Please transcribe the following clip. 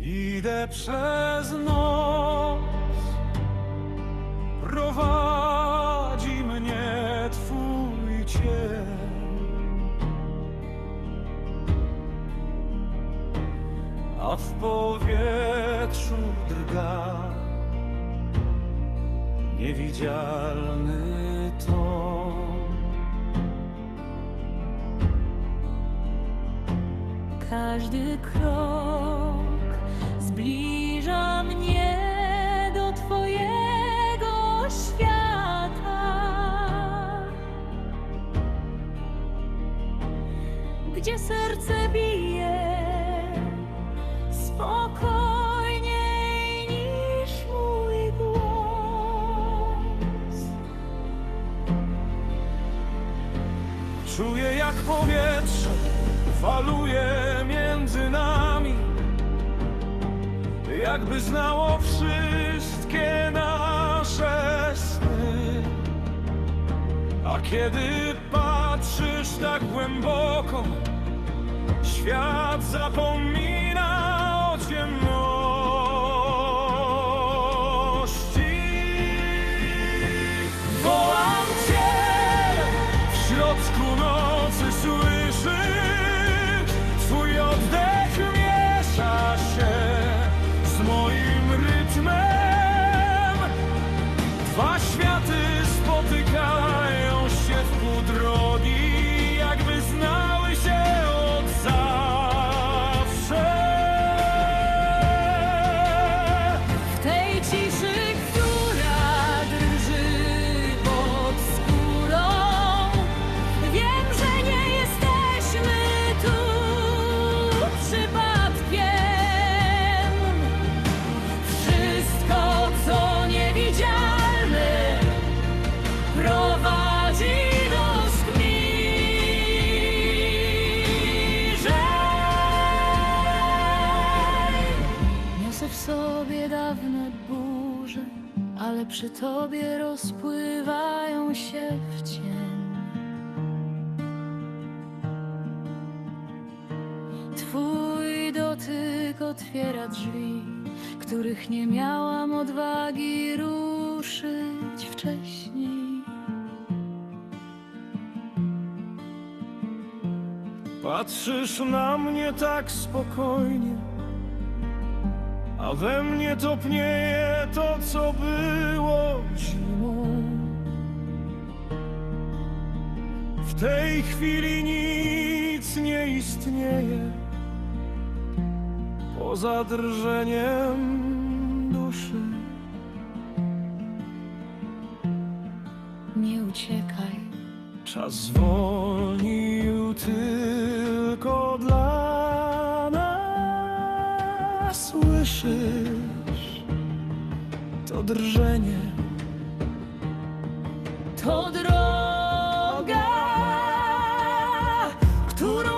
Idę przez noc, prowadzi mnie Twój cień, a w powietrzu drga niewidzialny ton. Każdy krok zbliża mnie do Twojego świata, gdzie serce bije spokojniej niż mój głos. Czuję jak powietrze faluje Jakby znało wszystkie nasze sny. A kiedy patrzysz tak głęboko Świat zapomina sobie dawne burze, ale przy tobie rozpływają się w cień. Twój dotyk otwiera drzwi, których nie miałam odwagi ruszyć wcześniej. Patrzysz na mnie tak spokojnie, a we mnie topnieje to, co było zimą. W tej chwili nic nie istnieje poza drżeniem duszy. Nie uciekaj, Czas zwolnił tylko dla nas. Słyszysz to drżenie, to droga, którą